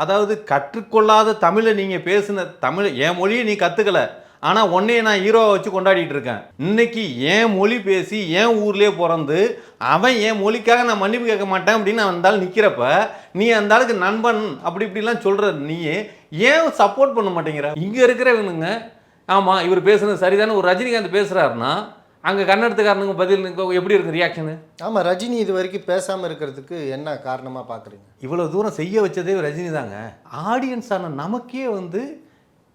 அதாவது கற்றுக்கொள்ளாத தமிழை நீங்கள் பேசின தமிழ் என் மொழியை நீ கற்றுக்கல ஆனால் உன்னையே நான் ஹீரோவை வச்சு கொண்டாடிட்டு இருக்கேன். இன்னைக்கு என் மொழி பேசி என் ஊர்லேயே பிறந்து அவன் என் மொழிக்காக நான் மன்னிப்பு கேட்க மாட்டேன் அப்படின்னு நான் அந்த நிற்கிறப்ப நீ அந்த ஆளுக்கு நண்பன் அப்படி இப்படிலாம் சொல்கிற நீ ஏன் சப்போர்ட் பண்ண மாட்டேங்கிற? இங்கே இருக்கிறவனுங்க ஆமாம் இவர் பேசுனது சரிதானே ஒரு ரஜினிகாந்த் பேசுகிறாருன்னா அங்கே கன்னடத்துக்காரனுங்க பதில் எப்படி இருக்கு ரியாக்ஷனு ஆமாம் ரஜினி இது வரைக்கும் பேசாமல் இருக்கிறதுக்கு என்ன காரணமாக பார்க்குறீங்க இவ்வளோ தூரம் செய்ய வச்சதே ரஜினி தாங்க. ஆடியன்ஸான நமக்கே வந்து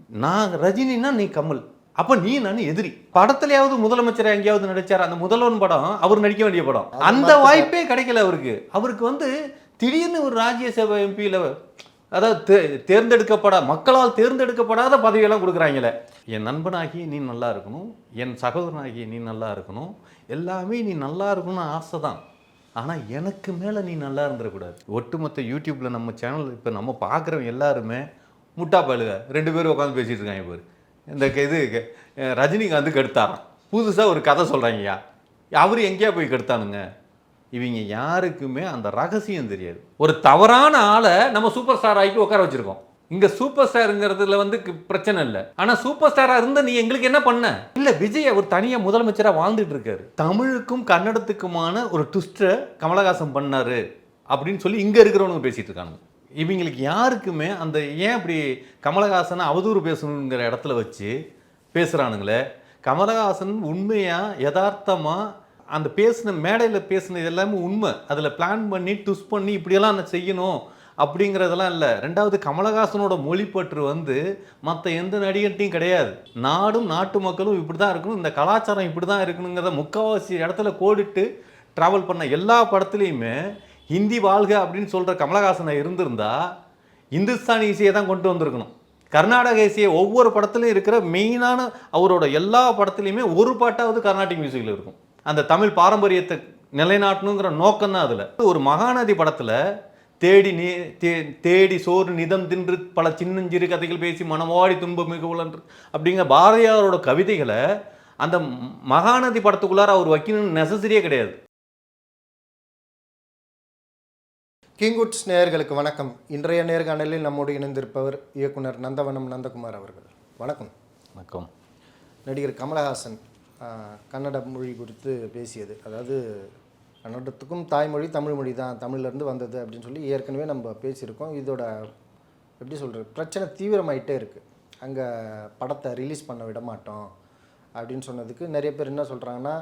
நான் ரஜினின்னா நீ கமல். அப்போ நீ நான் எதிரி. படத்துலயாவது முதலமைச்சர் எங்கேயாவது நடிச்சார்? அந்த முதல்வன் படம் அவர் நடிக்க வேண்டிய படம். அந்த. வாய்ப்பே கிடைக்கல அவருக்கு. அவருக்கு வந்து திடீர்னு ஒரு ராஜ்யசபா எம்பியில் அதாவது தே- தேர்ந்தெடுக்கப்பட மக்களால் தேர்ந்தெடுக்கப்படாத பதவியெல்லாம் கொடுக்குறாங்களே. என் நண்பனாகி நீ நல்லா இருக்கணும் என் சகோதரனாகி நீ நல்லா இருக்கணும் எல்லாமே நீ நல்லா இருக்கணும்னு ஆசை தான் ஆனால் எனக்கு மேலே நீ நல்லா இருந்துடக்கூடாது ஒட்டுமொத்த யூடியூப்பில் நம்ம சேனல் இப்போ நம்ம பார்க்குறவங்க எல்லாருமே முட்டா பழுக ரெண்டு பேரும் உட்காந்து பேசிகிட்டு இருக்காங்க இப்போ இந்த க- இது க- ரஜினிகாந்த் கெடுத்தாராம். புதுசாக ஒரு கதை சொல்கிறாங்கய்யா அவர் எங்கேயா போய் கெடுத்தானுங்க? இவங்க யாருக்குமே அந்த ரகசியம் தெரியாது. ஒரு தவறான ஆளை நம்ம சூப்பர் ஸ்டார் ஆக்கி உட்கார வச்சிருக்கோம். இங்க சூப்பர் ஸ்டாருங்கிறதுல வந்து பிரச்சனை இல்லை. ஆனா சூப்பர் ஸ்டாரா இருந்த நீ எங்களுக்கு என்ன பண்ண? இல்ல விஜய் அவர் தனியா முதலமைச்சரா வாழ்ந்துட்டு இருக்காரு. தமிழுக்கும் கன்னடத்துக்குமான ஒரு ட்விஸ்டை கமலஹாசன் பண்ணாரு அப்படின்னு சொல்லி இங்க இருக்கிறவனுங்க பேசிட்டு இருக்காங்க இவங்களுக்கு யாருக்குமே அந்த ஏன் இப்படி கமலஹாசனை அவதூறு பேசணுங்கிற இடத்துல வச்சு பேசுறானுங்களே கமலஹாசன் உண்மையா யதார்த்தமா அந்த பேசின மேடையில் பேசினது எல்லாமே உண்மை. அதில் பிளான் பண்ணி ட்விஸ்ட் பண்ணி இப்படியெல்லாம் நான் செய்யணும் அப்படிங்கிறதெல்லாம் இல்லை. ரெண்டாவது கமலஹாசனோட மொழிப்பற்று வந்து மற்ற எந்த நடிகர்ட்டையும் கிடையாது. நாடும் நாட்டு மக்களும் இப்படி தான் இருக்கணும். இந்த கலாச்சாரம் இப்படி தான் இருக்கணுங்கிறத முக்கால்வாசி இடத்துல கோடிட்டு ட்ராவல் பண்ண எல்லா படத்துலையுமே ஹிந்தி வாழ்க அப்படின்னு சொல்கிற கமலஹாசனை இருந்திருந்தா இந்துஸ்தானி இசையை தான் கொண்டு வந்திருக்கணும். கர்நாடக இசையை ஒவ்வொரு படத்துலையும் இருக்கிற மெயினான அவரோட எல்லா படத்துலையுமே ஒரு பாட்டாவது கர்நாடிக் மியூசிக்கில் இருக்கும். அந்த தமிழ் பாரம்பரியத்தை நிலைநாட்டணுங்கிற நோக்கம் தான் அதில். ஒரு மகாநதி படத்தில் தேடி நீ தே தேடி சோறு நிதம் தின்று பல சின்னஞ்சிறு கதைகள் பேசி மனவாடி துன்பம் மிக உழன்று அப்படிங்கிற பாரதியாரோட கவிதைகளை அந்த மகாநதி படத்துக்குள்ளார அவர் வைக்கணும்னு நெசசரியே கிடையாது. கிங்குட்ஸ் நேயர்களுக்கு வணக்கம். இன்றைய நேர்காணலில் நம்மோடு இணைந்திருப்பவர் இயக்குனர் நந்தவனம் நந்தகுமார் அவர்கள். வணக்கம். வணக்கம். நடிகர் கமலஹாசன் கன்னட மொழி குறித்து பேசியது. அதாவது கன்னடத்துக்கும் தாய்மொழி தமிழ் மொழி தான் தமிழ்லேருந்து வந்தது அப்படின்னு சொல்லி ஏற்கனவே நம்ம பேசியிருக்கோம். இதோட எப்படி சொல்கிறது பிரச்சனை தீவிரமாயிட்டே இருக்குது அங்கே படத்தை ரிலீஸ் பண்ண விட மாட்டோம் அப்படின்னு சொன்னதுக்கு நிறைய பேர் என்ன சொல்கிறாங்கன்னா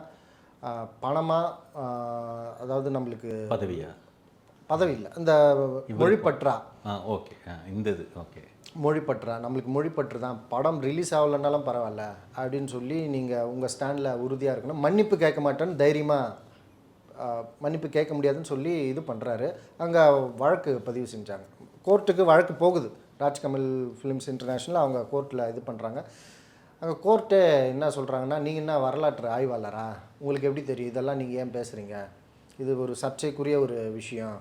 பணமாக அதாவது நம்மளுக்கு பதவியா? பதவி இல்லை. இந்த மொழிப்பற்றா. ஓகே இந்த இது ஓகே மொழிப்பற்றா நம்மளுக்கு மொழிப்பற்று தான் படம் ரிலீஸ் ஆகலைனாலும் பரவாயில்ல அப்படின்னு சொல்லி நீங்கள் உங்கள் ஸ்டாண்டில் உறுதியாக இருக்கணும். மன்னிப்பு கேட்க மாட்டேன்னு தைரியமாக மன்னிப்பு கேட்க முடியாதுன்னு சொல்லி இது பண்ணுறாரு அங்கே வழக்கு பதிவு செஞ்சாங்க. கோர்ட்டுக்கு வழக்கு போகுது. ராஜ்கமல் ஃபிலிம்ஸ் இன்டர்நேஷ்னல் அவங்க கோர்ட்டில் இது பண்ணுறாங்க அங்கே கோர்ட்டே என்ன சொல்கிறாங்கன்னா நீங்கள் என்ன வரலாற்று ஆய்வாளரா? உங்களுக்கு எப்படி தெரியும்? இதெல்லாம் நீங்கள் ஏன் பேசுகிறீங்க இது ஒரு சர்ச்சைக்குரிய ஒரு விஷயம்.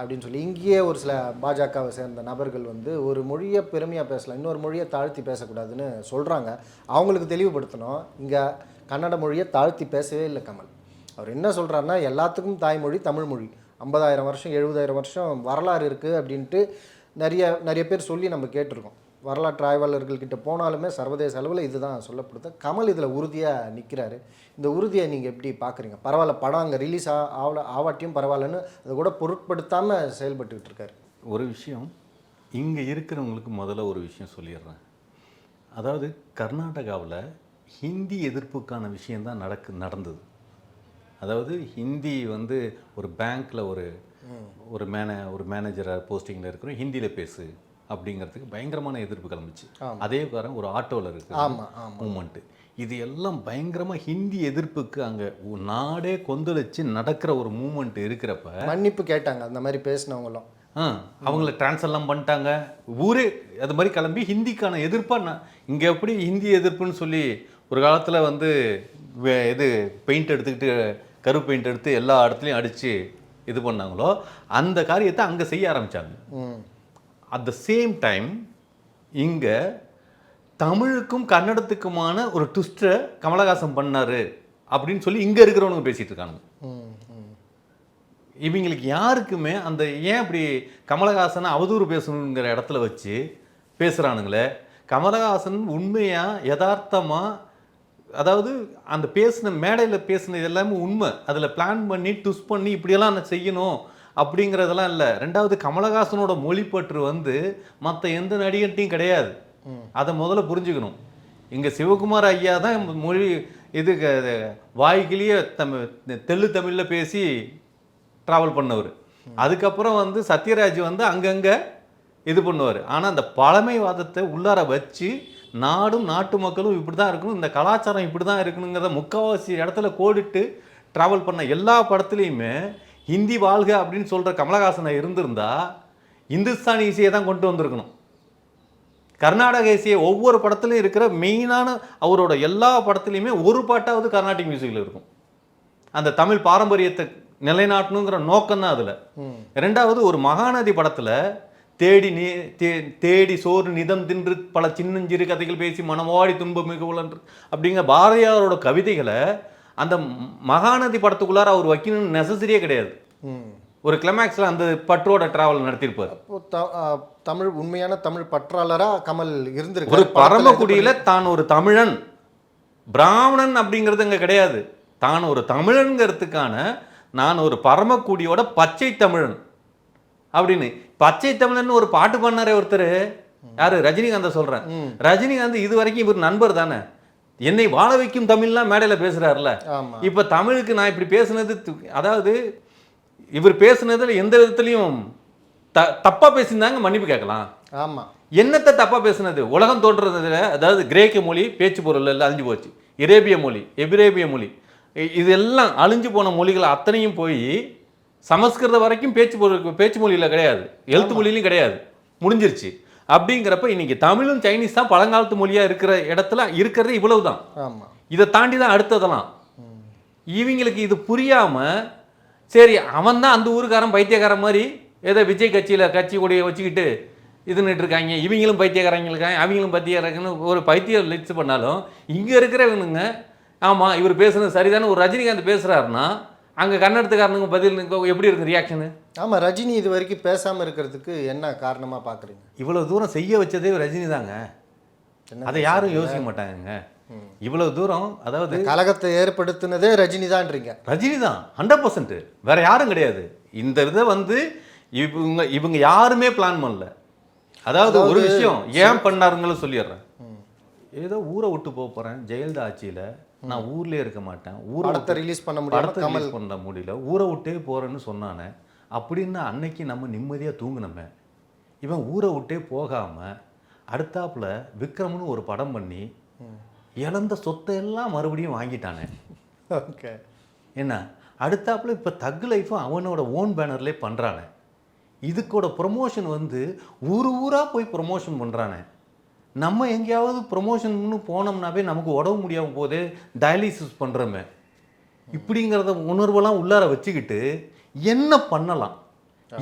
அப்படின்னு சொல்லி இங்கேயே ஒரு சில பாஜகவை சேர்ந்த நபர்கள் வந்து ஒரு மொழியை பெருமையாக பேசலாம் இன்னொரு மொழியை தாழ்த்தி பேசக்கூடாதுன்னு சொல்கிறாங்க அவங்களுக்கு தெளிவுபடுத்தணும். இங்கே கன்னட மொழியை தாழ்த்தி பேசவே இல்லை கமல். அவர் என்ன சொல்கிறாருன்னா எல்லாத்துக்கும் தாய்மொழி தமிழ்மொழி. ஐம்பதாயிரம் வருஷம் எழுபதாயிரம் வருஷம் வரலாறு இருக்குது அப்படின்ட்டு நிறைய நிறைய பேர் சொல்லி நம்ம கேட்டிருக்கோம். வரலாற்று ஆய்வாளர்கள்கிட்ட போனாலுமே சர்வதேச அளவில் இதுதான் சொல்லப்படுது. கமல் இதில் உறுதியாக நிற்கிறாரு இந்த உறுதியை நீங்கள் எப்படி பார்க்குறீங்க? பரவாயில்ல படம் அங்கே ரிலீஸ் ஆ ஆகல ஆவாட்டியும் பரவாயில்லன்னு அதை கூட பொருட்படுத்தாமல் செயல்பட்டுக்கிட்டு இருக்காரு. ஒரு விஷயம் இங்கே இருக்கிறவங்களுக்கு முதல்ல ஒரு விஷயம் சொல்லிடுறேன். அதாவது கர்நாடகாவில் ஹிந்தி எதிர்ப்புக்கான விஷயந்தான் நடக்கு நடந்தது. அதாவது ஹிந்தி வந்து ஒரு பேங்க்கில் ஒரு ஒரு மேனே ஒரு மேனேஜராக போஸ்டிங்கில் இருக்கிறோம். ஹிந்தியில் பேசு. அப்படிங்கிறதுக்கு பயங்கரமான எதிர்ப்பு கிளம்பிச்சு. அதே காரம் ஒரு ஆட்டோவில் இருக்கு ஆமாம் ஆமாம் மூமெண்ட்டு இது எல்லாம் பயங்கரமாக ஹிந்தி எதிர்ப்புக்கு அங்கே நாடே கொந்தளிச்சு நடக்கிற ஒரு மூமெண்ட் இருக்கிறப்ப மன்னிப்பு கேட்டாங்க அந்த மாதிரி பேசினவங்களும் ஆ அவங்கள ட்ரான்ஸ்ஃபர்லாம் பண்ணிட்டாங்க. ஊரே அது மாதிரி கிளம்பி ஹிந்திக்கான எதிர்ப்பாக நான் இங்கே எப்படி ஹிந்தி எதிர்ப்புன்னு சொல்லி ஒரு காலத்தில் வந்து இது பெயிண்ட் எடுத்துக்கிட்டு கரு பெயிண்ட் எடுத்து எல்லா இடத்துலையும் அடித்து இது பண்ணாங்களோ அந்த காரியத்தை அங்கே செய்ய ஆரம்பித்தாங்க அட் த சேம் டைம் இங்கே தமிழுக்கும் கன்னடத்துக்குமான ஒரு ட்விஸ்ட்டை கமலஹாசன் பண்ணார் அப்படின்னு சொல்லி இங்கே இருக்கிறவனுங்க பேசிகிட்டு இருக்கானுங்க. இவங்களுக்கு யாருக்குமே அந்த ஏன் இப்படி கமலஹாசனை அவதூறு பேசணுங்கிற இடத்துல வச்சு பேசுகிறானுங்களே கமலஹாசன் உண்மையாக யதார்த்தமாக அதாவது அந்த பேசின மேடையில் பேசினது எல்லாமே உண்மை. அதில் பிளான் பண்ணி ட்விஸ்ட் பண்ணி இப்படியெல்லாம் நான் செய்யணும். அப்படிங்கிறதெல்லாம் இல்லை. ரெண்டாவது கமலஹாசனோட மொழிப்பற்று வந்து மற்ற எந்த நடிகர்ட்டையும் கிடையாது. அதை முதல்ல புரிஞ்சுக்கணும். இங்கே சிவகுமார் ஐயா தான் மொழி இது வாய்க்கிலேயே தமிழ் தெள்ளு தமிழில் பேசி ட்ராவல் பண்ணவர். அதுக்கப்புறம் வந்து சத்யராஜ் வந்து அங்கங்கே இது பண்ணுவார். ஆனால் அந்த பழமைவாதத்தை உள்ளார வச்சு நாடும் நாட்டு மக்களும் இப்படி தான் இருக்கணும். இந்த கலாச்சாரம் இப்படி தான் இருக்கணுங்கிறத முக்கால்வாசி இடத்துல கோடிட்டு ட்ராவல் பண்ண எல்லா படத்துலையுமே ஹிந்தி வாழ்க அப்படின்னு சொல்கிற கமலஹாசனை இருந்திருந்தா இந்துஸ்தானி இசையை தான் கொண்டு வந்திருக்கணும். கர்நாடக இசையை ஒவ்வொரு படத்துலையும் இருக்கிற மெயினான அவரோட எல்லா படத்துலையுமே ஒரு பாட்டாவது கர்நாடிக் மியூசிக்கில் இருக்கும். அந்த தமிழ் பாரம்பரியத்தை நிலைநாட்டணுங்கிற நோக்கம் தான் அதில் ரெண்டாவது ஒரு மகாநதி படத்தில் தேடி நீ தேடி சோறு நிதம் தின்று பல சின்னஞ்சிறு கதைகள் பேசி மனவாடி துன்பம் மிக உழன்று அப்படிங்கிற பாரதியாரோட கவிதைகளை அந்த மகாநதி படத்துக்குள்ளார அவர் வைக்கணும்னு நெசசரியே கிடையாது. ஒரு கிளைமேக்ஸில் அந்த பற்றோட டிராவல் நடத்தியிருப்பார். தமிழ் உண்மையான தமிழ் பற்றாளரா கமல் இருந்திருக்கு ஒரு பரமக்குடியில தான் ஒரு தமிழன். பிராமணன் அப்படிங்கிறது அங்க கிடையாது. தான் ஒரு தமிழன்கிறதுக்கான நான் ஒரு பரமக்குடியோட பச்சை தமிழன் அப்படின்னு. பச்சை தமிழன் ஒரு பாட்டு பண்ணாரே ஒருத்தர். யாரு? ரஜினிகாந்த சொல்றேன். ரஜினிகாந்த் இது வரைக்கும் இவர் நண்பர் தானே? என்னை வாழ வைக்கும் தமிழ்லாம் மேடையில பேசுறாருல ஆமா. இப்ப தமிழுக்கு நான் இப்படி பேசுனது அதாவது இவர் பேசுனதுல எந்த விதத்துலையும் த தப்பா பேசியிருந்தாங்க மன்னிப்பு கேட்கலாம். ஆமா. என்னத்தை தப்பா பேசுனது? உலகம் தோன்றதுல அதாவது கிரேக்க மொழி பேச்சு பொருள் எல்லாம் அழிஞ்சு போச்சு. இரேபிய மொழி எபிரேபிய மொழி. இதெல்லாம் அழிஞ்சு போன மொழிகள் அத்தனையும் போய் சமஸ்கிருத வரைக்கும் பேச்சு பொருள் பேச்சு மொழியில கிடையாது. எழுத்து மொழியிலும் கிடையாது. முடிஞ்சிருச்சு. அப்படிங்கிறப்ப இன்னைக்கு தமிழும் சைனீஸ் தான் பழங்காலத்து மொழியா இருக்கிற இடத்துல இருக்கிறது இவ்வளவுதான். ஆமா. இதை தாண்டி தான் அடுத்ததெல்லாம். இவங்களுக்கு இது புரியாம சரி அவன் தான் அந்த ஊருக்காரன் பைத்தியக்காரன் மாதிரி ஏதோ விஜய் கட்சியில கட்சி கொடியை வச்சுக்கிட்டு இதுன்னுட்டு இருக்காங்க. இவங்களும் பைத்தியக்காரங்க இருக்காங்க. அவங்களும் பைத்தியக்காரங்கன்னு ஒரு பைத்தியம் லிஸ்ட் பண்ணாலும் இங்க இருக்கிறவனுங்க ஆமா இவர் பேசுனது சரிதானே ஒரு ரஜினிகாந்த் பேசுறாருன்னா அங்க கன்னடத்துக்காரனுங்க பதில் எப்படி இருக்கு ரியாக்ஷனு ஆமா ரஜினி இது வரைக்கும் பேசாம இருக்கிறதுக்கு என்ன காரணமா பாக்குறீங்க? இவ்வளவு தூரம் செய்ய வச்சதே ரஜினி தாங்க. அதை யாரும் யோசிக்க மாட்டாங்க இவ்வளவு தூரம் அதாவது கலகத்தை ஏற்படுத்தினதே ரஜினி தான்றீங்க. ரஜினி தான் ஹண்ட்ரட் பர்சன்ட் வேற யாரும் கிடையாது. இந்த இதை வந்து இவங்க இவங்க யாருமே பிளான் பண்ணல. அதாவது ஒரு விஷயம் ஏன் பண்ணாருங்களும் சொல்லிடுறேன். ஏதோ ஊரை விட்டு போக போறேன் ஜெயலலிதா ஆட்சியில. நான் ஊர்லயே இருக்க மாட்டேன். ஊரை படத்தை ரிலீஸ் பண்ண முடியாம படத்தை ரிலீஸ் பண்ண முடியல. ஊரை விட்டே போறேன்னு சொன்னானே அப்படின்னு அன்னைக்கு நம்ம நிம்மதியா தூங்குனோமே. இவன் ஊரை விட்டே போகாம அடுத்தாப்புல விக்ரம்னு ஒரு படம் பண்ணி இழந்த சொத்தை எல்லாம் மறுபடியும் வாங்கிட்டானே. ஓகே. என்ன? அடுத்தாப்புல இப்போ தக் லைஃப்பும் அவனோட ஓன் பேனர்லேயே பண்ணுறானே இதுக்கோட ப்ரொமோஷன் வந்து ஊர் ஊராக போய் ப்ரொமோஷன் பண்ணுறானே நம்ம எங்கேயாவது ப்ரொமோஷன்னு போனோம்னாவே நமக்கு உடம்பு முடியாமல் போதே டயாலிசிஸ் பண்ணுறோமே இப்படிங்கிறத உணர்வெல்லாம் உள்ளார வச்சுக்கிட்டு என்ன பண்ணலாம்?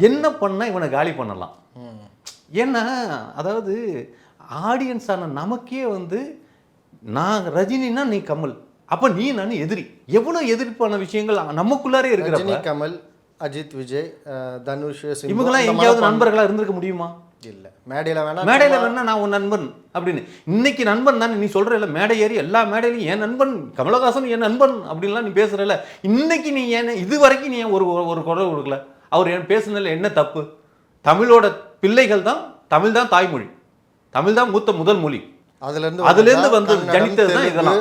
என்ன பண்ணால் இவனை காலி பண்ணலாம்? ஏன்னா அதாவது ஆடியன்ஸான நமக்கே வந்து நான் ரஜினினா நீ கமல் அப்போ நீ நான் எதிரி. எவ்வளோ எதிர்ப்பான விஷயங்கள் நமக்குள்ளாரே ரஜினி இருக்கிறப்ப கமல் அஜித் விஜய் தனுஷ் இவங்கெல்லாம் எங்கேயாவது மாதிரி நண்பர்களா இருந்திருக்க முடியுமா? இல்ல. மேடையில வேணா மேடையில வேணா நான் உன் நண்பன் அப்படின்னு. இன்னைக்கு நண்பன் தானே நீ சொல்ற இல்ல மேடை ஏறி எல்லா மேடையிலும் என் நண்பன் கமலஹாசன் என் நண்பன் அப்படின்லாம் நீ பேசுறல இன்னைக்கு நீ ஏன் இது வரைக்கும் நீ ஒரு ஒரு குரல் கொடுக்கல? அவர் ஏன் பேசுனதுல என்ன தப்பு? தமிழோட பிள்ளைகள் தான் தமிழ் தான் தாய்மொழி. தமிழ் தான் மூத்த முதல் மொழி. அதுல இருந்து அதுல இருந்து வந்தது வந்து ஜனித்தது தான் இதெல்லாம்.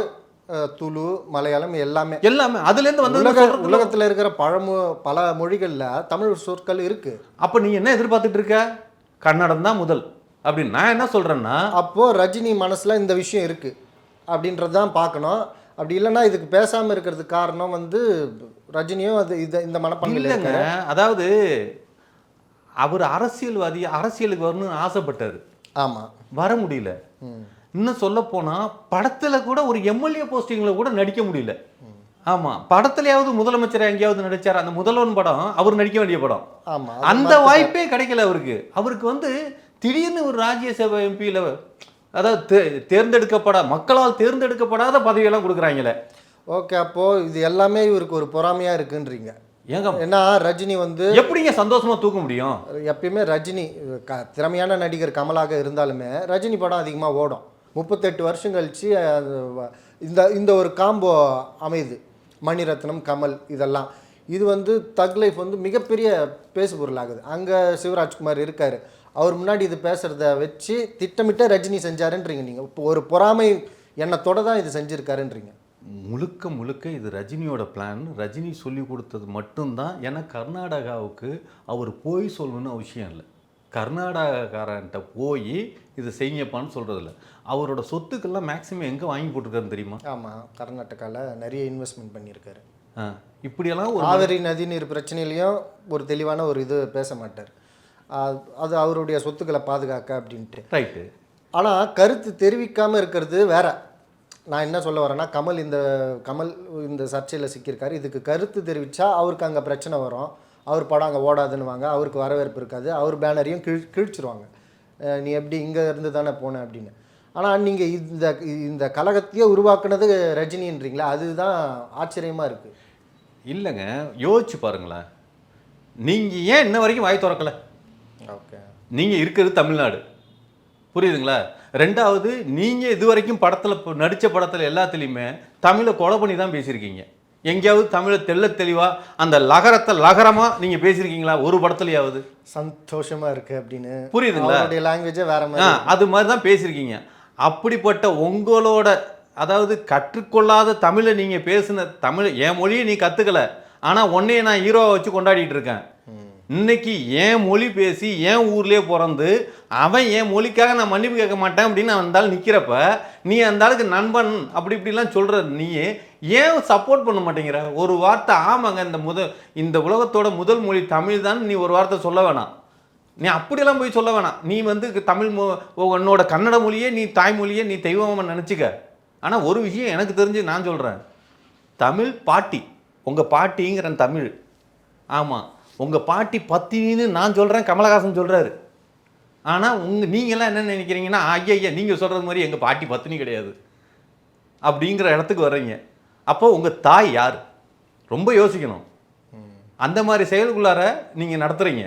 துளு மலையாளம் எல்லாமே. எல்லாமே. அதுல இருந்து வந்து உலக உலகத்துல இருக்கிற பழமொ பல மொழிகள்ல தமிழ் சொற்கள் இருக்கு. அப்ப நீ என்ன எதிர்பார்த்துட்டு இருக்க? கன்னடம் தான் முதல். அப்படின்னு நான் என்ன சொல்றேன்னா அப்போ ரஜினி மனசுல இந்த விஷயம் இருக்கு. அப்படின்றது தான் பார்க்கணும். அப்படி இல்லைன்னா இதுக்கு பேசாம இருக்கிறதுக்கு காரணம் வந்து ரஜினியும் அது இது இந்த மனப்பான்மையில் இல்லைங்க. அதாவது அவர் அரசியல்வாதி அரசியலுக்கு வரணும்னு ஆசைப்பட்டாரு. ஆமா. வர முடியல. இன்னும் சொல்ல போனா படத்துல கூட ஒரு எம்எல்ஏ போஸ்டிங்ல கூட நடிக்க முடியல. ஆமா படத்துலயாவது முதலமைச்சர் எங்கேயாவது நடிச்சார்? அந்த முதல்வன் படம் அவர் நடிக்க வேண்டிய படம். ஆமா அந்த வாய்ப்பே கிடைக்கல அவருக்கு. அவருக்கு வந்து திடீர்னு ஒரு ராஜ்யசபா எம்பியில் அதாவது தே- தேர்ந்தெடுக்கப்பட மக்களால் தேர்ந்தெடுக்கப்படாத பதவியெல்லாம் கொடுக்குறாங்களே. ஓகே அப்போ இது எல்லாமே இவருக்கு ஒரு பொறாமையா இருக்குன்றீங்க. ஏங்க ஏன்னா ரஜினி வந்து எப்படிங்க சந்தோஷமா தூக்க முடியும்? எப்பயுமே ரஜினி க திறமையான நடிகர் கமலாக இருந்தாலுமே ரஜினி படம் அதிகமாக ஓடும். முப்பத்தெட்டு வருஷம் வ- இந்த இந்த ஒரு காம்போ அமையுது மணிரத்னம் கமல் இதெல்லாம். இது வந்து தக் லைஃப் வந்து மிகப்பெரிய பேசு பொருளாகுது அங்கே சிவராஜ்குமார் இருக்கார். அவர் முன்னாடி இது பேசுகிறத வச்சு திட்டமிட்ட ரஜினி செஞ்சாருன்றீங்க நீங்கள் இப்போ ஒரு பொறாமை எண்ணத்தோடு தான் இது செஞ்சுருக்காருன்றீங்க. முழுக்க முழுக்க இது ரஜினியோட பிளான் ரஜினி சொல்லி கொடுத்தது மட்டும்தான். ஏன்னா கர்நாடகாவுக்கு அவர் போய் சொல்லணும்னு அவசியம் இல்லை. கர்நாடகாரன்ட்ட போய் இதை செய்யுங்கப்பான்னு சொல்கிறது இல்லை அவரோட சொத்துக்கெல்லாம் மேக்ஸிமம் எங்கே வாங்கி போட்டிருக்காருன்னு தெரியுமா? ஆமாம் கர்நாடகாவில் நிறைய இன்வெஸ்ட்மெண்ட் பண்ணியிருக்காரு. ஆ, இப்படியெல்லாம் ஒரு காவிரி நதிநீர் பிரச்சனையிலையும் ஒரு தெளிவான ஒரு இது பேச மாட்டார். அது அவருடைய சொத்துக்களை பாதுகாக்க அப்படின்ட்டு. ரைட்டு ஆனால் கருத்து தெரிவிக்காமல் இருக்கிறது வேற. நான் என்ன சொல்ல வரேன்னா கமல் இந்த கமல் இந்த சர்ச்சையில் சிக்கியிருக்காரு. இதுக்கு கருத்து தெரிவித்தா அவருக்கு அங்கே பிரச்சனை வரும். அவர் படம் அங்கே ஓடாதுன்னுவாங்க அவருக்கு வரவேற்பு இருக்காது அவர் பேனரையும் கிழ் கிழிச்சிருவாங்க. நீ எப்படி இங்கே இருந்து தானே போன அப்படின்னு. ஆனால் நீங்கள் இந்த இந்த கழகத்தையே உருவாக்குனது ரஜினின்றீங்களா? அதுதான் ஆச்சரியமாக இருக்குது இல்லைங்க யோசிச்சு பாருங்களேன். நீங்கள் ஏன் இன்ன வரைக்கும் வாய் திறக்கல? ஓகே. நீங்கள் இருக்கிறது தமிழ்நாடு. புரியுதுங்களா? ரெண்டாவது நீங்கள் இது வரைக்கும் படத்தில் நடித்த படத்தில் எல்லாத்துலேயுமே தமிழை கொலை பண்ணி தான் பேசியிருக்கீங்க. எங்கேயாவது தமிழை தெள்ள தெளிவாக அந்த லகரத்தை லகரமாக நீங்கள் பேசியிருக்கீங்களா? ஒரு படத்துலையாவது? சந்தோஷமா இருக்கு அப்படின்னு. புரியுதுங்களா? லாங்குவேஜே வேற மாதிரி அது மாதிரி தான் பேசியிருக்கீங்க. அப்படிப்பட்ட உங்களோட அதாவது கற்றுக்கொள்ளாத தமிழை நீங்கள் பேசின தமிழ் என் மொழியை நீ கற்றுக்கல ஆனால் உன்னையே நான் ஹீரோவை வச்சு கொண்டாடிட்டு இருக்கேன். இன்னைக்கு ஏன் மொழி பேசி என் ஊர்லேயே பிறந்து அவன் என் மொழிக்காக நான் மன்னிப்பு கேட்க மாட்டேன் அப்படின்னு அவன் இருந்தாலும் நிற்கிறப்ப நீ அந்த ஆளுக்கு நண்பன் அப்படி இப்படிலாம் சொல்கிற நீ ஏன் சப்போர்ட் பண்ண மாட்டேங்கிற? ஒரு வார்த்தை ஆமாங்க இந்த முத இந்த உலகத்தோட முதல் மொழி தமிழ் தான் நீ ஒரு வார்த்தை சொல்ல வேணாம். நீ அப்படியெல்லாம் போய் சொல்ல வேணாம். நீ வந்து தமிழ் மொ உன்னோட கன்னட மொழியே நீ தாய்மொழியே நீ தெய்வமாக நினச்சிக்க. ஆனால் ஒரு விஷயம் எனக்கு தெரிஞ்சு நான் சொல்கிறேன் தமிழ் பாட்டி உங்கள் பாட்டிங்கிற தமிழ். ஆமாம் உங்கள் பாட்டி பத்தினின்னு நான் சொல்கிறேன் கமலஹாசன் சொல்கிறாரு ஆனால் உங்கள் நீங்களாம் என்ன நினைக்கிறீங்கன்னா ஐயா ஐயா நீங்கள் சொல்கிறது மாதிரி எங்கள் பாட்டி பத்தினி கிடையாது. அப்படிங்கிற இடத்துக்கு வர்றீங்க. அப்போ உங்கள் தாய் யார்? ரொம்ப யோசிக்கணும். அந்த மாதிரி செயலுக்குள்ளார நீங்கள் நடத்துகிறீங்க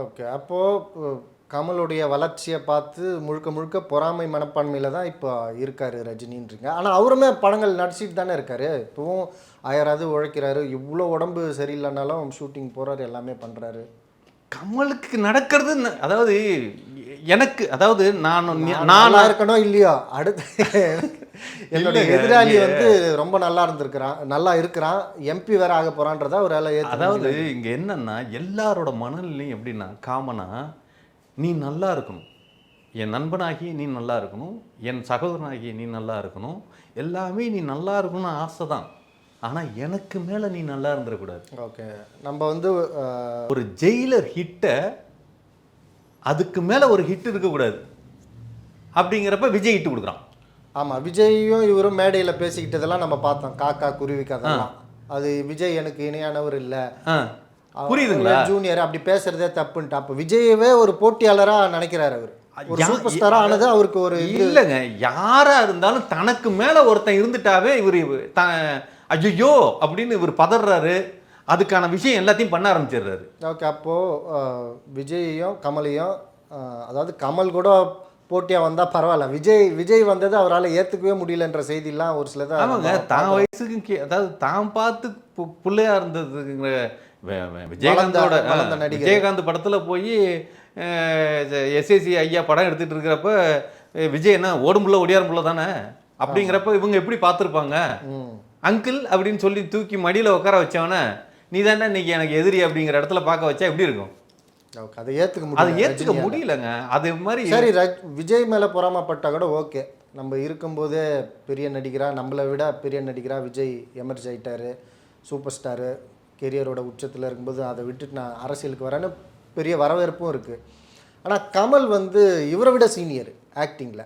ஓகே. அப்போது கமலுடைய வளர்ச்சியை பார்த்து முழுக்க முழுக்க பொறாமை மனப்பான்மையில் தான் இப்போ இருக்காரு ரஜினின்றீங்க. ஆனால் அவருமே படங்கள் நடிச்சிட்டு தானே இருக்காரு. இப்போவும் அயராது உழைக்கிறாரு. இவ்வளோ உடம்பு சரியில்லைனாலும் ஷூட்டிங் போகிறாரு எல்லாமே பண்ணுறாரு கமலுக்கு நடக்கிறது அதாவது எனக்கு அதாவது நான் நான் நான் நல்லா இருக்கணும் இல்லையோ? அடுத்து என்னுடைய எதிராளி வந்து ரொம்ப நல்லா இருந்திருக்கிறான் நல்லா இருக்கிறான் எம்பி வேற ஆக போறான்றதா ஒரு வேலை அதாவது இங்க என்னன்னா எல்லாரோட மனநிலையும் எப்படின்னா காமனா நீ நல்லா இருக்கணும். என் நண்பனாகி நீ நல்லா இருக்கணும். என் சகோதரனாகி நீ நல்லா இருக்கணும். எல்லாமே நீ நல்லா இருக்கணும்னு ஆசை தான் ஆனால் எனக்கு மேலே நீ நல்லா இருந்துடக்கூடாது ஓகே. நம்ம வந்து ஒரு ஜெயிலர் ஹிட்டை அதுக்கு மேலே ஒரு ஹிட் இருக்கக்கூடாது. அப்படிங்கிறப்ப விஜய் ஹிட் கொடுக்குறான். ஆமா விஜயும் இவரும் மேடையில் பேசிக்கிட்டதெல்லாம் நம்ம பார்த்தோம். காக்கா குருவி கதெல்லாம் அது விஜய் எனக்கு இணையானவர் இல்லை. புரியுதுங்களா? ஜூனியர் அப்படி பேசுறதே தப்புன்ட்டு. அப்போ விஜயவே ஒரு போட்டியாளரா நினைக்கிறாரு அவர். சூப்பர் ஸ்டாரா ஆனது அவருக்கு ஒரு இல்லைங்க. யாரா இருந்தாலும் தனக்கு மேல ஒருத்தன் இருந்துட்டாவே இவர் த ஐயோ அப்படின்னு இவர் பதறாரு. அதுக்கான விஷயம் எல்லாத்தையும் பண்ண ஆரம்பிச்சிடுறாரு. ஓகே அப்போது விஜயையும் கமலையும் அதாவது கமல் கூட போட்டியாக வந்தால் பரவாயில்ல. விஜய் விஜய் வந்தது அவரால் ஏற்றுக்கவே முடியலன்ற செய்திலாம் ஒரு சிலதை ஆமாங்க. தான் வயசுக்கு அதாவது தான் பார்த்து பு- பிள்ளையா இருந்ததுங்கிற விஜயகாந்தோட. விஜயகாந்த் படத்துல போய் எஸ்எஸ்சி ஐயா படம் எடுத்துட்டு இருக்கிறப்ப விஜய் என்ன ஓடுமுள்ள ஒடியாருமுள்ள தானே? அப்படிங்கிறப்ப இவங்க எப்படி பார்த்துருப்பாங்க? அங்கிள் அப்படின்னு சொல்லி தூக்கி மடியில் உட்கார வச்சவன நீ தானே இன்னைக்கு எனக்கு எதிரி அப்படிங்கிற இடத்துல பார்க்க வச்சா எப்படி இருக்கும்? அதை ஏற்றுக்க அதை முடியும் ஏற்றுக்க முடியலங்க. அது மாதிரி சரி ரஜ் விஜய் மேலே பொறாமப்பட்டா கூட ஓகே. நம்ம இருக்கும்போதே பெரிய நடிகரா நம்மளை விட பெரிய நடிகரா விஜய் எமர்ஜ் ஆயிட்டாரு சூப்பர் ஸ்டாரு. கெரியரோட உச்சத்தில் இருக்கும்போது அதை விட்டுட்டு நான் அரசியலுக்கு வரேன்னு பெரிய வரவேற்பும் இருக்குது ஆனால் கமல் வந்து இவரை விட சீனியர் ஆக்டிங்கில்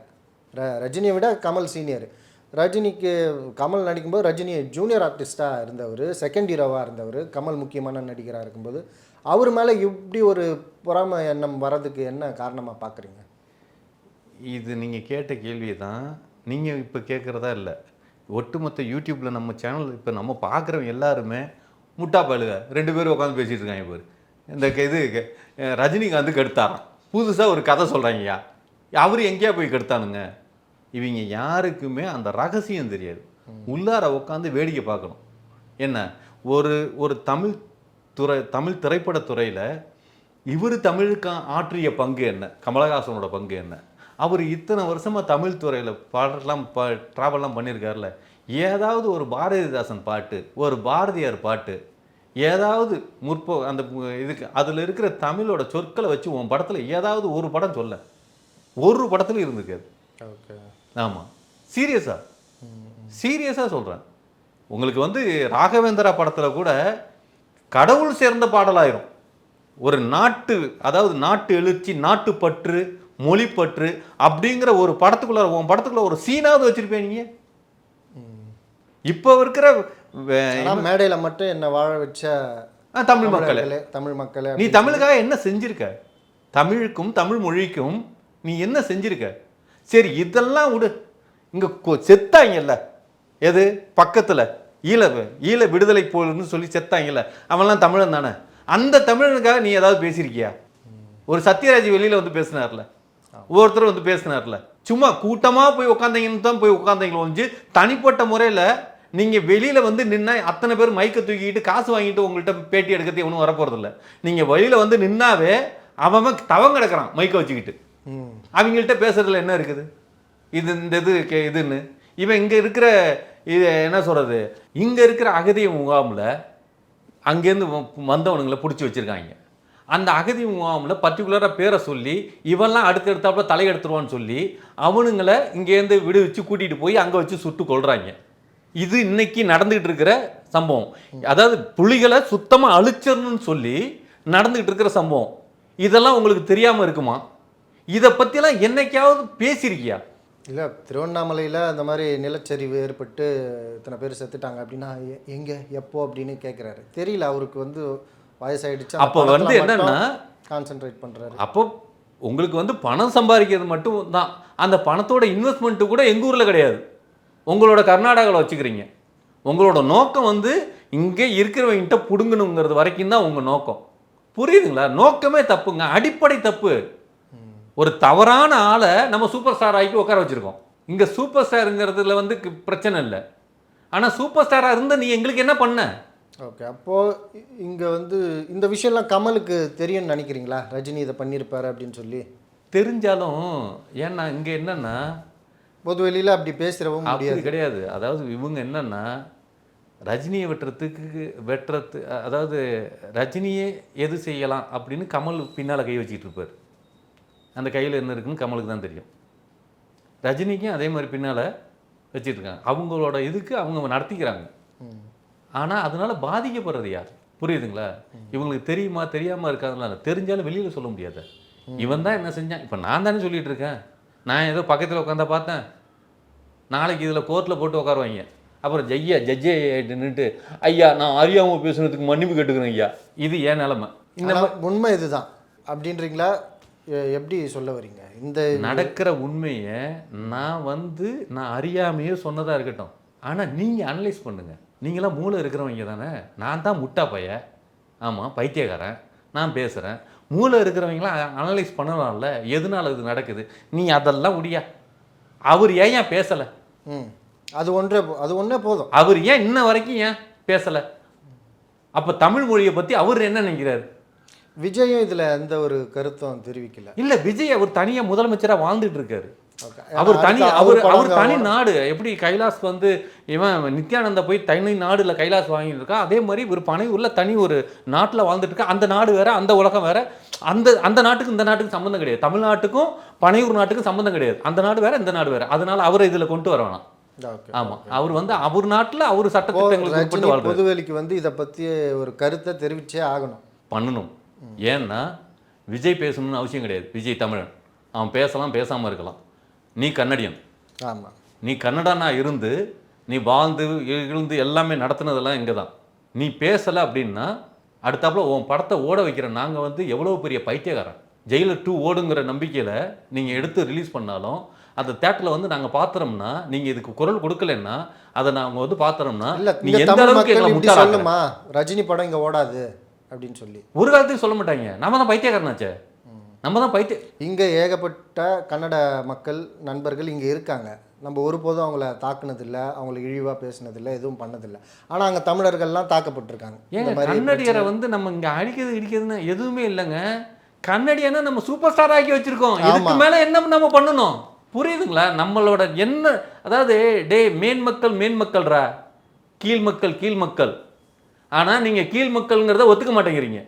ர ரஜினியை விட கமல் சீனியர் ரஜினிக்கு கமல் நடிக்கும்போது ரஜினி ஜூனியர் ஆர்டிஸ்ட்டாக இருந்தவர் செகண்ட் ஹீரோவாக இருந்தவர் கமல் முக்கியமான நடிகராக இருக்கும்போது அவர் மேலே இப்படி ஒரு பொறாமை எண்ணம் வர்றதுக்கு என்ன காரணமாக பார்க்குறீங்க இது நீங்கள் கேட்ட கேள்வி தான் நீங்கள் இப்போ கேட்குறதா இல்லை. ஒட்டுமொத்த யூடியூப்பில் நம்ம சேனல் இப்போ நம்ம பார்க்குறவங்க எல்லாருமே முட்டா ரெண்டு பேரும் உட்காந்து பேசிகிட்டு இருக்காங்க பாரு இந்த க- இது க- ரஜினிகாந்த் கெடுத்தாராம் புதுசாக ஒரு கதை சொல்கிறாங்கய்யா அவர் எங்கேயா போய் கெடுத்தானுங்க? இவங்க யாருக்குமே அந்த ரகசியம் தெரியாது. உள்ளார உட்காந்து வேடிக்கை பார்க்கணும். என்ன? ஒரு ஒரு தமிழ் துறை தமிழ் திரைப்படத்துறையில் இவர் தமிழுக்கு ஆற்றிய பங்கு என்ன? கமலஹாசனோட பங்கு என்ன? அவர் இத்தனை வருஷமாக தமிழ் துறையில் பாடலாம் ப ட்ராவல்லாம் பண்ணியிருக்காருல. ஏதாவது ஒரு பாரதிதாசன் பாட்டு ஒரு பாரதியார் பாட்டு ஏதாவது முற்போ அந்த இதுக்கு அதில் இருக்கிற தமிழோட சொற்களை வச்சு உன் படத்தில் ஏதாவது ஒரு படம் சொல்ல. ஒரு படத்துல இருந்திருக்காது. ஓகே. ஆமாம் சீரியஸா? சீரியஸாக சொல்கிறேன் உங்களுக்கு வந்து ராகவேந்திரா படத்தில் கூட கடவுள் சேர்ந்த பாடலாயிரும். ஒரு நாட்டு அதாவது நாட்டு எழுச்சி நாட்டுப்பற்று மொழிப்பற்று அப்படிங்கிற ஒரு படத்துக்குள்ள உன் படத்துக்குள்ள ஒரு சீனாவது வச்சிருப்பேன் நீங்க? இப்போ இருக்கிற மேடையில் மட்டும் என்னை வாழ வச்ச தமிழ் மக்களே. தமிழ் மக்களே நீ தமிழுக்காக என்ன செஞ்சிருக்க? தமிழுக்கும் தமிழ் மொழிக்கும் நீ என்ன செஞ்சிருக்க? சரி இதெல்லாம் விடு. இங்க செத்தாங்கல்ல எது? பக்கத்துல. ஈழ ஈழ விடுதலை போல்னு சொல்லி செத்தாங்கல்ல அவன்லாம் தமிழன் தானே. அந்த தமிழனுக்காக நீ ஏதாவது பேசியிருக்கியா? ஒரு சத்யராஜ் வெளியில வந்து பேசினார்ல. ஒவ்வொருத்தரும் வந்து பேசினார்ல. சும்மா கூட்டமா போய் உட்காந்தீங்கன்னு தான் போய் உட்காந்தீங்களோ தனிப்பட்ட முறையில நீங்க வெளியில வந்து நின்னா அத்தனை பேர் மைக்க தூக்கிட்டு காசு வாங்கிட்டு உங்கள்கிட்ட பேட்டி எடுக்கிறது ஒன்றும் வரப்போறது இல்ல நீங்க வெளியில வந்து நின்னாவே அவன் தவம் கிடக்குறான் மைக்க வச்சுக்கிட்டு. அவங்கள்ட்ட பேசுறதுல என்ன இருக்குது? இது இந்த இது இதுன்னு. இவன் இங்க இருக்கிற இது என்ன சொல்றது? இங்க இருக்கிற அகதிய முகாம்ல அங்கேருந்து வ- வந்தவனுங்களை பிடிச்சி வச்சிருக்காங்க. அந்த அகதி முகாமில் பர்டிகுலராக பேரை சொல்லி இவன்லாம் அடுத்தடுத்தாப்புல தலையெடுத்துருவான்னு சொல்லி அவனுங்களை இங்கேருந்து விடுவிச்சு கூட்டிகிட்டு போய் அங்கே வச்சு சுட்டு கொள்றாங்க இது இன்னைக்கு நடந்துகிட்டு இருக்கிற சம்பவம். அதாவது புலிகளை சுத்தமாக அழிச்சிடணும்னு சொல்லி நடந்துகிட்டு இருக்கிற சம்பவம். இதெல்லாம் உங்களுக்கு தெரியாமல் இருக்குமா? இதை பற்றிலாம் என்னைக்காவது பேசியிருக்கியா? இல்லை திருவண்ணாமலையில் அந்த மாதிரி நிலச்சரிவு ஏற்பட்டு இத்தனை பேர் செத்துட்டாங்க அப்படின்னா எங்க எப்போ அப்படின்னு கேட்குறாரு தெரியல அவருக்கு வந்து வயசாயிடுச்சு. அப்போ வந்து என்னன்னா கான்சென்ட்ரேட் பண்ணுறாரு அப்போ உங்களுக்கு வந்து பணம் சம்பாதிக்கிறது மட்டும் தான் அந்த பணத்தோட இன்வெஸ்ட்மெண்ட்டு கூட எங்கள் ஊரில் கிடையாது. உங்களோட கர்நாடகாவில் வச்சுக்கிறீங்க. உங்களோட நோக்கம் வந்து இங்கே இருக்கிறவங்கிட்ட பிடுங்கணுங்கிறது வரைக்கும் தான் உங்கள் நோக்கம். புரியுதுங்களா? நோக்கமே தப்புங்க. அடிப்படை தப்பு. ஒரு தவறான ஆளை நம்ம சூப்பர் ஸ்டார் ஆக்கி உட்கார வச்சுருக்கோம். இங்கே சூப்பர் ஸ்டாருங்கிறதுல வந்து பிரச்சனை இல்லை. ஆனால் சூப்பர் ஸ்டாராக இருந்தால் நீ எங்களுக்கு என்ன பண்ண? ஓகே. அப்போது இங்கே வந்து இந்த விஷயம்லாம் கமலுக்கு தெரியும்னு நினைக்கிறீங்களா? ரஜினி இதை பண்ணியிருப்பாரு அப்படின்னு சொல்லி. தெரிஞ்சாலும் ஏன்னா இங்கே என்னன்னா பொது வெளியில் அப்படி அப்படி முடியாது. கிடையாது. அதாவது இவங்க என்னன்னா ரஜினியை வெட்டுறதுக்கு வெட்டுறது அதாவது ரஜினியே எது செய்யலாம் அப்படின்னு கமல் பின்னால் கை வச்சுக்கிட்டு இருப்பார். அந்த கையில் என்ன இருக்குன்னு கமலுக்கு தான் தெரியும். ரஜினிக்கும் அதே மாதிரி பின்னால் வச்சுட்டு இருக்காங்க அவங்களோட இதுக்கு அவங்க நடத்திக்கிறாங்க. ஆனால் அதனால பாதிக்கப்படுறது யார்? புரியுதுங்களா? இவங்களுக்கு தெரியுமா தெரியாமல் இருக்காதுலாம் தெரிஞ்சாலும் வெளியில் சொல்ல முடியாது. இவன் தான் என்ன செஞ்சான்? இப்போ நான் தானே சொல்லிட்டு இருக்கேன். நான் ஏதோ பக்கத்தில் உட்காந்தா பார்த்தேன். நாளைக்கு இதில் கோர்ட்டில் போட்டு உட்காருவாங்க அப்புறம் ஜெய்யா ஜட்ஜே நின்றுட்டு ஐயா நான் அறியாமல் பேசுனதுக்கு மன்னிப்பு கேட்டுக்கிறேன் ஐயா. இது ஏன் நிலமை. இந்த உண்மை இதுதான். அப்படின்றீங்களா? எப்படி சொல்ல வரீங்க? இந்த நடக்கிற உண்மையை நான் வந்து நான் அறியாமையே சொன்னதாக இருக்கட்டும். ஆனால் நீங்கள் அனலைஸ் பண்ணுங்க. நீங்களாம் மூளை இருக்கிறவங்க தானே? நான் தான் முட்டா பைய. ஆமாம் பைத்தியக்காரன். நான் பேசுகிறேன் மூளை இருக்கிறவங்களாம் அனலைஸ் பண்ணலாம்ல. எதனால இது நடக்குது? நீ அதெல்லாம் முடியா. அவர் ஏன் ஏன் பேசலை? ம். அது ஒன்றே அது ஒன்றே போதும். அவர் ஏன் இன்ன வரைக்கும் ஏன் பேசலை? அப்போ தமிழ் மொழியை பற்றி அவர் என்ன நினைக்கிறாரு? விஜயும் இதில் எந்த ஒரு கருத்தும் தெரிவிக்கல. இல்லை விஜய் அவர் தனியாக முதலமைச்சராக வாழ்ந்துட்டு இருக்காரு. அவர் தனி அவர் அவர் தனி. நாடு. எப்படி கைலாஸ் வந்து இவன் நித்யானந்தா போய் தனி நாடுல கைலாஸ் வாங்கிட்டு இருக்கா அதே மாதிரி ஒரு பனையூர்ல தனி ஒரு நாட்டுல வாழ்ந்துட்டு இருக்கா அந்த நாடு வேற அந்த உலகம் வேற. அந்த அந்த நாட்டுக்கு இந்த நாட்டுக்கு சம்மந்தம் கிடையாது. தமிழ்நாட்டுக்கும் பனையூர் நாட்டுக்கும் சம்மந்தம் கிடையாது. அந்த நாடு வேற இந்த நாடு வேற. அதனால அவரை இதுல கொண்டு வர வேணாம். ஆமா. அவர் வந்து அவர் நாட்டுல அவர் சட்டத்திட்டங்களுக்கு பொதுவெளிக்கு வந்து இதை பற்றி ஒரு கருத்தை தெரிவிச்சே ஆகணும். பண்ணணும். ஏன்னா விஜய் பேசணும்னு அவசியம் கிடையாது. விஜய் தமிழன். அவன் பேசலாம் பேசாம இருக்கலாம். நீ கன்னடியன். ஆமாம் நீ கன்னடனா இருந்து நீ வாழ்ந்து இருந்து எல்லாமே நடத்துனதெல்லாம் இங்கே தான் நீ பேசலை அப்படின்னா அடுத்தாப்புல உன் படத்தை ஓட வைக்கிற நாங்கள் வந்து எவ்வளோ பெரிய பைத்தியக்காரன். ஜெயிலர் டூ ஓடுங்கிற நம்பிக்கையில் நீங்கள் எடுத்து ரிலீஸ் பண்ணாலும் அந்த தேட்டரில் வந்து நாங்கள் பார்த்துறோம்னா நீங்கள் இதுக்கு குரல் கொடுக்கலன்னா அதை நாங்கள் வந்து பார்த்துறோம்னா இல்ல நீங்கள் எந்த அளவுக்கு சொல்லுமா? ரஜினி படம் இங்க ஓடாது அப்படின்னு சொல்லி. ஒரு காலத்துக்கு சொல்ல மாட்டாங்க. நம்ம தான் பைத்தியக்காரனாச்சே. நம்ம தான் பைத்திய இங்க ஏகப்பட்ட கன்னட மக்கள் நண்பர்கள் இங்க இருக்காங்க. நம்ம ஒருபோதும் அவங்கள தாக்குனதில்ல அவங்கள இழிவா பேசினதில்ல எதுவும் பண்ணதில்லை. ஆனா அங்க தமிழர்கள்லாம் தாக்கப்பட்டிருக்காங்க. ஏங்க கன்னடியரை வந்து நம்ம இங்க அடிக்கிறது இடிக்கிறதுன்னு எதுவுமே இல்லைங்க. கன்னடியனா நம்ம சூப்பர் ஸ்டார் ஆக்கி வச்சிருக்கோம். இதுக்கு. மேல என்ன நம்ம பண்ணணும்? புரியுதுங்களா? நம்மளோட என்ன அதாவது டேய் மேன் மக்கள் மேன் மக்கள்ரா? கீழ் மக்கள் கீழ் மக்கள். ஆனா நீங்க கீழ் மக்கள்ங்கிறத ஒத்துக்க மாட்டேங்கிறீங்க.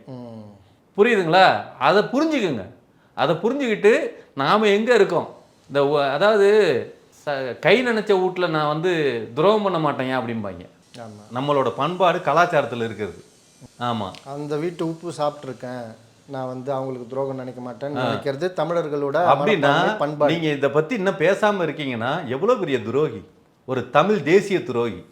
புரியுதுங்களா? அதை புரிஞ்சுக்குங்க. அதை புரிஞ்சுக்கிட்டு நாம் எங்கே இருக்கோம்? இந்த அதாவது ச- கை நினச்ச வீட்டில் நான் வந்து துரோகம் பண்ண மாட்டேன் அப்படிம்பாங்க? ஆமா. நம்மளோட பண்பாடு கலாச்சாரத்தில் இருக்கிறது. ஆமாம் அந்த வீட்டு உப்பு சாப்பிட்ருக்கேன் நான் வந்து அவங்களுக்கு துரோகம் நினைக்க மாட்டேன்னு நினைக்கிறது தமிழர்களோட அப்படின்னா பண்பாடு. நீங்கள் இதை பற்றி இன்னும் பேசாமல் இருக்கீங்கன்னா எவ்வளோ பெரிய துரோகி? ஒரு தமிழ் தேசிய துரோகி.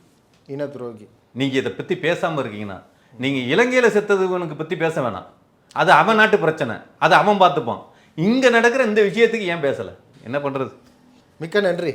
இன துரோகி. நீங்கள் இதை பற்றி பேசாமல் இருக்கீங்கன்னா நீங்கள் இலங்கையில் செத்ததுவனுக்கு பற்றி பேச வேணாம். அது அவன் நாட்டு பிரச்சனை. அதை அவன் பார்த்துப்பான். இங்கே நடக்கிற இந்த விஷயத்துக்கு ஏன் பேசலை? என்ன பண்ணுறது மிக்க நன்றி.